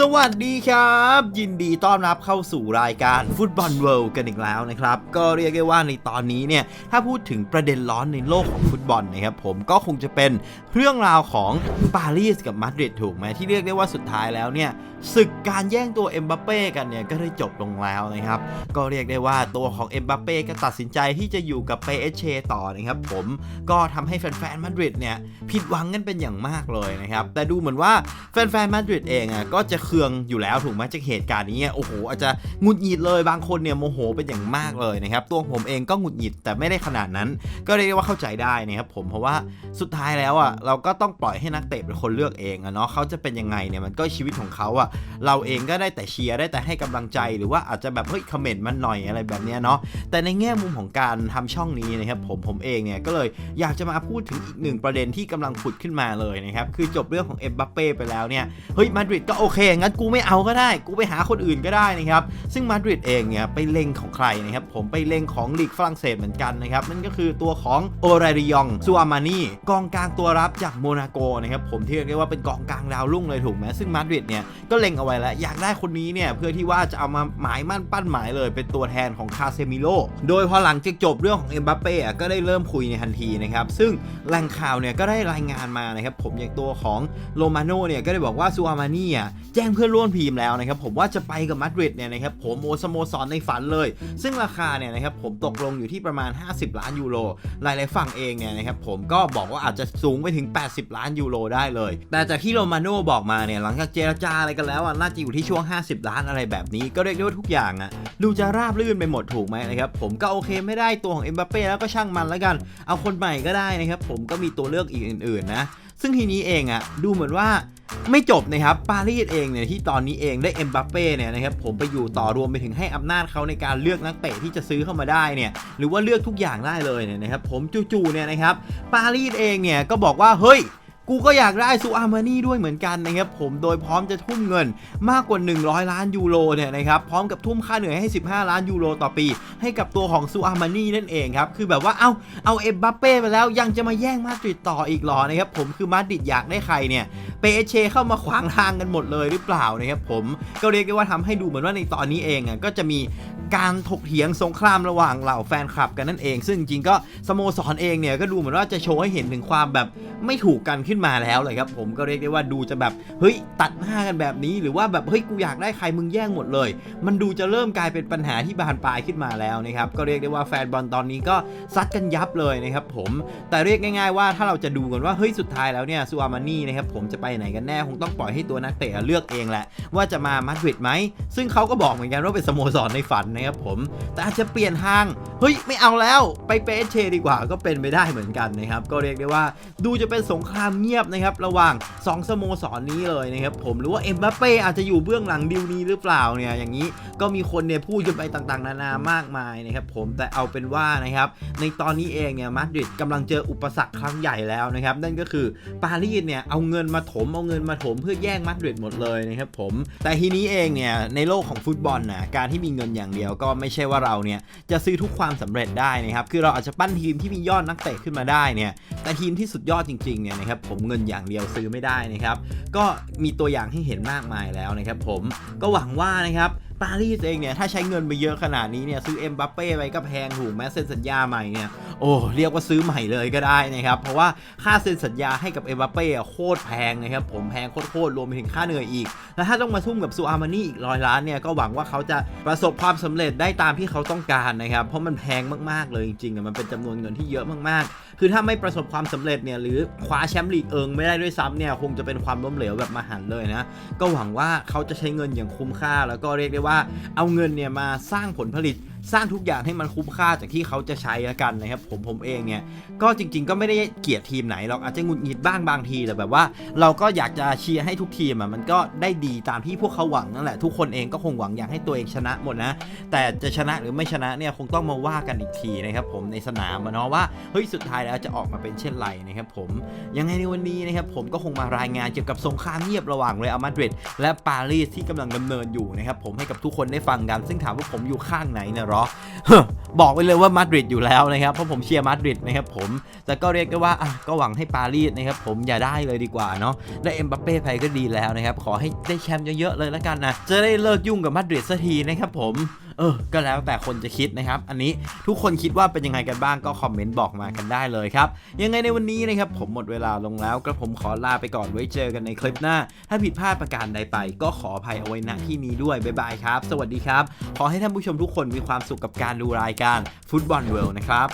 สวัสดีครับ ยินดีต้อนรับเข้าสู่รายการฟุตบอลเวิลด์กันอีกแล้วนะครับ ก็เรียกได้ว่าในตอนนี้เนี่ย ถ้าพูดถึงประเด็นร้อนในโลกของฟุตบอลนะครับผมก็คงจะเป็นเรื่องราวของปารีสกับมาดริดถูกไหมที่เรียกได้ว่าสุดท้ายแล้วเนี่ยศึกการแย่งตัวเอ็มบัปเป้กันเนี่ยก็ได้จบลงแล้วนะครับ ก็เรียกได้ว่าตัวของเอ็มบัปเป้ก็ตัดสินใจที่จะอยู่กับเปเอเชต่อนะครับผมก็ทำให้แฟนๆมาดริดเนี่ยผิดหวังกันเป็นอย่างมากเลยนะครับแต่ดูเหมือนว่าแฟนๆมาดริดเองอะก็จะเคืองอยู่แล้วถูกไหมจากเหตุการณ์นี้โอ้โหอาจจะหงุดหงิดเลยบางคนเนี่ยโมโหเป็นอย่างมากเลยนะครับตัวผมเองก็หงุดหงิดแต่ไม่ได้ขนาดนั้น ก็เรียกว่าเข้าใจได้นะครับผมเพราะว่าสุดท้ายแล้วอะเราก็ต้องปล่อยให้นักเตะเป็นคนเลือกเองอะเนาะเขาจะเป็นยังไงเนี่ยมันก็ชีวิตของเขาอะเราเองก็ได้แต่เชียร์ได้แต่ให้กำลังใจหรือว่าอาจจะแบบเฮ้ยคอมเมนต์มันหน่อยอะไรแบบเนี้ยเนาะแต่ในแง่มุมของการทำช่องนี้นะครับผมผมเองเนี่ยก็เลยอยากจะมาพูดถึงอีกหนึ่งประเด็นที่กำลังผุดขึ้นมาเลยนะครับคือจบเรื่องของเอ็มบัปเป้ไปแล้วเนี่ยเฮ้ยมาดริดก็โอเคงั้นกูไม่เอาก็ได้ กูไปหาคนอื่นก็ได้นะครับ ซึ่งมาดริดเองเนี่ยไปเล็งของใครนะครับ ผมไปเล็งของลีกฝรั่งเศสเหมือนกันนะครับ นั่นก็คือตัวของโอเรริยองซูอามานีกองกลางตัวรับจากโมนาโกนะครับผมที่เรียกได้ว่าเป็นกองกลางดาวรุ่งเลยถูกไหมซึ่งมาดริดเนี่ยก็เล็งเอาไว้แล้วอยากได้คนนี้เนี่ยเพื่อที่ว่าจะเอามาหมายมั่นปั้นหมายเลย เป็นตัวแทนของคาเซมิโลโดยพอหลังจากจบเรื่องของเอ็มบัปเป้ก็ได้เริ่มคุยในทันทีนะครับซึ่งแหล่งข่าวเนี่ยก็ได้รายงานมานะครับผมอย่างตัวของโรมาโนเนี่ยก็ได้บอกว่าซูอามานี่แจ้งเพื่อนร่วมทีมแล้วนะครับผมว่าจะไปกับมาดริดเนี่ยนะครับผมโอสโมสรในฝันเลย ซึ่งราคาเนี่ยนะครับผมตกลงอยู่ที่ประมาณ 50 ล้านยูโรหลาย ๆ ฝั่งเองเนี่ยนะครับผมก็บอกว่าอาจจะสูงไปถึง 80 ล้านยูโรได้เลย แต่จากที่โรมาโน่บอกมาเนี่ยหลังจากเจรจาอะไรกันแล้วอะน่าจะอยู่ที่ช่วง 50 ล้านอะไรแบบนี้ก็เรียกได้ว่าทุกอย่างอะดูจะราบรื่นไปหมดถูกไหมนะครับผมก็โอเคไม่ได้ตัวของเอ็มบัปเป้แล้วก็ช่างมันแล้วกัน เอาคนใหม่ก็ได้นะครับผมก็มีตัวเลือกอีกอื่น ๆ นะซึ่งทีนี้เองอะดูเหมือนว่า ไม่จบนะครับปารีสเองเนี่ยที่ตอนนี้เองได้เอ็มบัปเป้เนี่ยนะครับผมไปอยู่ต่อรวมไปถึงให้อำนาจเขาในการเลือกนักเตะที่จะซื้อเข้ามาได้เนี่ยหรือว่าเลือกทุกอย่างได้เลยเนี่ยนะครับผมจู่ๆเนี่ยนะครับปารีสเองเนี่ยก็บอกว่าเฮ้ย กูก็อยากได้ซูอาร์มานี่ด้วยเหมือนกันนะครับผมโดยพร้อมจะทุ่มเงินมากกว่า 100 ล้านยูโรเนี่ยนะครับพร้อมกับทุ่มค่าเหนื่อยให้ 15 ล้านยูโรต่อปี ให้กับตัวของซูอาร์มานี่นั่นเองครับคือแบบว่าเอาเอาเอ็มบัปเป้ไปแล้วยังจะมาแย่งมาดริดต่ออีกหรอนะครับผมคือมาดริดอยากได้ใครเนี่ยเปเชเข้ามาขวางทางกันหมดเลยหรือเปล่านะครับผมก็เรียกได้ว่าทำให้ดูเหมือนว่าในตอนนี้เองอะก็จะมีการถกเถียงสงครามระหว่างเหล่าแฟนคลับกันนั่นเอง ซึ่งจริงก็สโมสรเองเนี่ยก็ดูเหมือนว่าจะโชว์ให้เห็นถึงความแบบไม่ถูกกันขึ้นมาแล้วเลยครับผมก็เรียกได้ว่าดูจะแบบเฮ้ยตัดหน้ากันแบบนี้ หรือว่าแบบเฮ้ยกูอยากได้ใครมึงแย่งหมดเลย มันดูจะเริ่มกลายเป็นปัญหาที่บานปลายขึ้นมาแล้วนะครับก็เรียกได้ว่าแฟนบอลตอนนี้ก็ซัดกันยับเลยนะครับผมแต่เรียกง่าย ๆ ว่าถ้าเราจะดูกันว่าเฮ้ยสุดท้ายแล้วเนี่ยซูอามานี่นะครับผมจะไปไหนกันแน่คงต้องปล่อยให้ตัวนักเตะเลือกเองแหละ ว่าจะมามาดริดไหมซึ่งเขาก็บอกเหมือนกันว่าเป็นสโมสรในฝันนะครับผมแต่อาจจะเปลี่ยนทางเฮ้ยไม่เอาแล้วไปเปเชดีกว่าก็เป็นไปได้เหมือนกันนะครับก็เรียกได้ว่าดูจะเป็นสงครามเเงียบนะครับระหว่าง 2 สโมสรนี้เลยนะครับผมหรือว่าเอ็มบัปเป้อาจจะอยู่เบื้องหลังดิวนี้หรือเปล่าเนี่ยอย่างนี้ก็มีคนเนี่ยพูดกันไปต่างๆ นานามากมายนะครับผมแต่เอาเป็นว่านะครับในตอนนี้เองเนี่ยมาดริดกำลังเจออุปสรรคครั้งใหญ่แล้วนะครับนั่นก็คือปารีสเนี่ยเอาเงินมาถมเอาเงินมาถมเพื่อแย่งมาดริดหมดเลยนะครับผมแต่ทีนี้เองเนี่ยในโลกของฟุตบอลนะการที่มีเงินอย่างเดียวก็ไม่ใช่ว่าเราเนี่ยจะซื้อทุกความสำเร็จได้นะครับคือเราอาจจะปั้นทีมที่มียอดนักเตะขึ้นมาได้เนี่ยแต่ทีมที่สุดยอดจริงๆเนี่ยนะครับผมเงินอย่างเดียวซื้อไม่ได้นะครับ ก็มีตัวอย่างให้เห็นมากมายแล้วนะครับผมก็หวังว่านะครับ ปารีสเองเนี่ย ถ้าใช้เงินไปเยอะขนาดนี้เนี่ย ซื้อเอ็มบัปเป้ไปก็แพงถูกแม้เซ็นสัญญาใหม่เนี่ย โอ้เรียกว่าซื้อใหม่เลยก็ได้นะครับ เพราะว่าค่าเซ็นสัญญาให้กับเอ็มบัปเป้อะโคตรแพงนะครับ ผมแพงโคตรๆรวมไปถึงค่าเหนื่อยอีก แล้วถ้าต้องมาทุ่มกับซูอามานี่อีกร้อยล้านเนี่ยก็หวังว่าเขาจะประสบความสำเร็จได้ตามที่เขาต้องการนะครับเพราะมันแพงมากๆเลยจริงๆมันเป็นจำนวนเงินที่เยอะมากๆ คือถ้าไม่ประสบความสำเร็จเนี่ยหรือคว้าแชมป์ลีกเอิงไม่ได้ด้วยซ้ำเนี่ยคงจะเป็นความล้มเหลวแบบมหันเลยนะก็หวังว่าเขาจะใช้เงินอย่างคุ้มค่าแล้วก็เรียกได้ว่าเอาเงินเนี่ยมาสร้างผลผลิต สร้างทุกอย่างให้มันคุ้มค่าจากที่เขาจะใช้ล้วกันนะครับผมผมเองเนี่ยก็จริง ๆ ก็ไม่ได้เกลียดทีมไหนหรอกอาจจะหงุดหงิดบ้างบางทีแต่แบบว่า เราก็อยากจะเชียร์ให้ทุกทีมอะมันก็ได้ดีตามที่พวกเขาหวังนั่นแหละทุกคนเองก็คงหวังอยากให้ตัวเองชนะหมดนะ แต่จะชนะหรือไม่ชนะเนี่ยคงต้องมาว่ากันอีกทีนะครับผมในสนามอะเนาะว่าเฮ้ยสุดท้ายแล้วจะออกมาเป็นเช่นไรนะครับผมยังไงในวันนี้นะครับผมก็คงมารายงานเกี่ยวกับสงครามเงียบระหว่างเรอัลมาดริดและปารีสที่กำลังดำเนินอยู่นะครับผมให้กับทุกคนได้ฟังกัน ซึ่งถามว่าผมอยู่ข้างไหนเนี่ยรราะบอกไว้เลยว่ามาดริดอยู่แล้วนะครับ เพราะผมเชียร์มาดริดนะครับผม แต่ก็เรียกได้ว่าก็หวังให้ปารีสนะครับผมอย่าได้เลยดีกว่าเนาะ ได้เอ็มบัปเป้ไปก็ดีแล้วนะครับ ขอให้ได้แชมป์เยอะๆเลยแล้วกันนะ จะได้เลิกยุ่งกับมาดริดสักทีนะครับผม เออ ก็แล้วแต่คนจะคิดนะครับ อันนี้ทุกคนคิดว่าเป็นยังไงกันบ้างก็คอมเมนต์บอกมากันได้เลยครับ ยังไงในวันนี้นะครับผมหมดเวลาลงแล้วกระผมขอลาไปก่อนไว้เจอกันในคลิปหน้า ถ้าผิดพลาดประการใดไป ก็ขออภัยเอาไว้ณที่นี้ด้วยบ๊ายบายครับ สวัสดีครับ ขอให้ท่านผู้ชมทุกคนมีความสุขกับการดูรายการฟุตบอลเวิลด์นะครับ